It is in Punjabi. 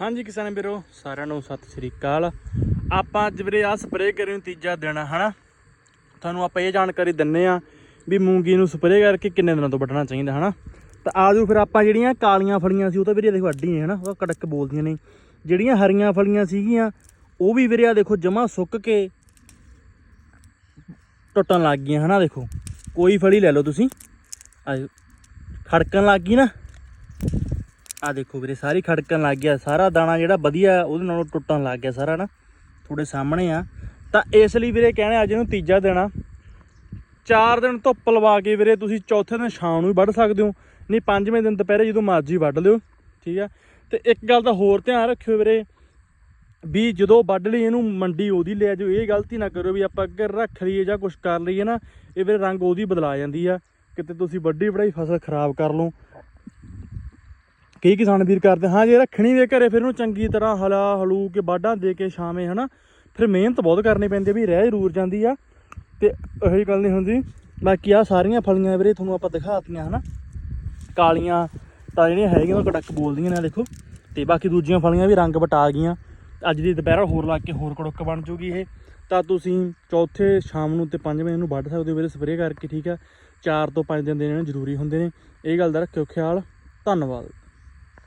ਹਾਂਜੀ ਕਿਸਾਨ ਵੀਰੋ, ਸਾਰਿਆਂ ਨੂੰ ਸਤਿ ਸ੍ਰੀ ਅਕਾਲ। ਆਪਾਂ ਅੱਜ ਵੀਰੇ ਆ ਸਪਰੇਅ ਕਰੀ ਨੂੰ ਤੀਜਾ ਦਿਨ ਆ ਹਨਾ? ਤੁਹਾਨੂੰ ਆਪਾਂ ਇਹ ਜਾਣਕਾਰੀ ਦਿੰਨੇ ਆ ਵੀ ਮੂੰਗੀ ਨੂੰ ਸਪਰੇਅ ਕਰਕੇ ਕਿੰਨੇ ਦਿਨਾਂ ਤੋਂ ਵੱਢਣਾ ਚਾਹੀਦਾ, ਹਨਾ? ਤਾਂ ਆਜੋ ਫਿਰ ਆਪਾਂ ਜਿਹੜੀਆਂ ਕਾਲੀਆਂ ਫਲੀਆਂ ਸੀ, ਉਹ ਤਾਂ ਵੀਰੇ ਦੇਖੋ ਅੱਡੀ ਨੇ, ਹਨਾ? ਉਹ ਕੜਕ ਬੋਲਦੀਆਂ ਨੇ। ਜਿਹੜੀਆਂ ਹਰੀਆਂ ਫਲੀਆਂ ਸੀਗੀਆਂ, ਉਹ ਵੀ ਵੀਰੇ ਆ ਦੇਖੋ ਜਮਾ ਸੁੱਕ ਕੇ ਟੁੱਟਣ ਲੱਗ ਗਈਆਂ, ਹਨਾ? ਦੇਖੋ, ਕੋਈ ਫਲੀ ਲੈ ਲਓ ਤੁਸੀਂ। ਖੜਕਣ ਲੱਗ ਗਈ ਨਾ। ਆ ਦੇਖੋ ਵੀਰੇ, ਸਾਰੀ ਖੜਕਣ ਲੱਗ ਗਿਆ। ਸਾਰਾ ਦਾਣਾ ਜਿਹੜਾ ਵਧੀਆ ਉਹਦੇ ਨਾਲੋਂ ਟੁੱਟਣ ਲੱਗ ਗਿਆ ਸਾਰਾ ਨਾ। ਤੁਹਾਡੇ ਸਾਹਮਣੇ ਆ। ਤਾਂ ਇਸ ਲਈ ਵੀਰੇ ਕਹਿਣਾ ਅੱਜ ਇਹਨੂੰ ਤੀਜਾ ਦਿਨ ਆ ਚਾਰ ਦਿਨ ਧੁੱਪ ਲਵਾ ਕੇ ਵੀਰੇ ਤੁਸੀਂ ਚੌਥੇ ਦਿਨ ਸ਼ਾਮ ਨੂੰ ਹੀ ਵੱਢ ਸਕਦੇ ਹੋ। ਨਹੀਂ, ਪੰਜਵੇਂ ਦਿਨ ਦੁਪਹਿਰੇ ਜਦੋਂ ਮਰਜ਼ੀ ਵੱਢ ਲਿਓ। ਠੀਕ ਆ? ਤੇ ਇੱਕ ਗੱਲ ਦਾ ਹੋਰ ਧਿਆਨ ਰੱਖਿਓ ਵੀਰੇ। ਵੀ ਜਦੋਂ ਵੱਢ ਲਈ ਇਹਨੂੰ, ਮੰਡੀ ਉਹਦੀ ਲੈ ਜਾਓ। ਇਹ ਗਲਤੀ ਨਾ ਕਰੋ ਵੀ ਆਪਾਂ ਅੱਗੇ ਰੱਖ ਲਈਏ ਜਾਂ ਕੁਝ ਕਰ ਲਈਏ ਨਾ, ਇਹ ਵੀਰੇ ਰੰਗ ਉਹਦੀ ਬਦਲਾ ਜਾਂਦੀ ਆ। ਕਿਤੇ ਤੁਸੀਂ ਵੱਡੀ ਵੜਾਈ ਫਸਲ ਖਰਾਬ ਕਰ ਲਓ। ਕਈ ਕਿਸਾਨ ਵੀਰ ਕਰਦੇ, ਹਾਂ ਜੇ ਰੱਖਣੀ ਦੇ ਘਰੇ, ਫਿਰ ਉਹਨੂੰ ਚੰਗੀ ਤਰ੍ਹਾਂ ਹਲਾ ਹਲੂ ਕੇ ਬਾਡਾਂ ਦੇ ਕੇ ਛਾਵੇਂ, ਹਨਾ? ਫਿਰ ਮਿਹਨਤ ਬਹੁਤ ਕਰਨੀ ਪੈਂਦੀ ਵੀ ਰਹਿ ਜ਼ਰੂਰ ਜਾਂਦੀ ਆ। ਤੇ ਇਹੀ ਗੱਲ ਨਹੀਂ ਹੁੰਦੀ। ਬਾਕੀ ਆ ਸਾਰੀਆਂ ਫਲੀਆਂ ਵੀਰੇ ਤੁਹਾਨੂੰ ਆਪਾਂ ਦਿਖਾਤੀਆਂ, ਹਨਾ? ਕਾਲੀਆਂ, ਤਾਂ ਜਿਹੜੀਆਂ ਹੈਗੀਆਂ, ਉਹ ਕੜਕ ਬੋਲਦੀਆਂ ਨੇ ਦੇਖੋ। ਤੇ ਬਾਕੀ ਦੂਜੀਆਂ ਫਲੀਆਂ ਵੀ ਰੰਗ ਵਟਾ ਗਈਆਂ। ਅੱਜ ਦੀ ਦੁਪਹਿਰ ਹੋਰ ਲੱਗ ਕੇ ਹੋਰ ਕੜਕ ਬਣ ਜੂਗੀ ਇਹ। ਤਾਂ ਤੁਸੀਂ ਚੌਥੇ ਸ਼ਾਮ ਨੂੰ ਤੇ ਪੰਜਵੇਂ ਨੂੰ ਵੱਢ ਸਕਦੇ ਹੋ ਵੀਰੇ ਸਪਰੇਅ ਕਰਕੇ, ਠੀਕ ਆ? ਚਾਰ ਤੋਂ ਪੰਜ ਦਿਨ ਦੇ ਦੇਣੇ ਜ਼ਰੂਰੀ ਹੁੰਦੇ ਨੇ। ਇਹ ਗੱਲ ਦਾ ਰੱਖਿਓ ਖਿਆਲ। ਧੰਨਵਾਦ।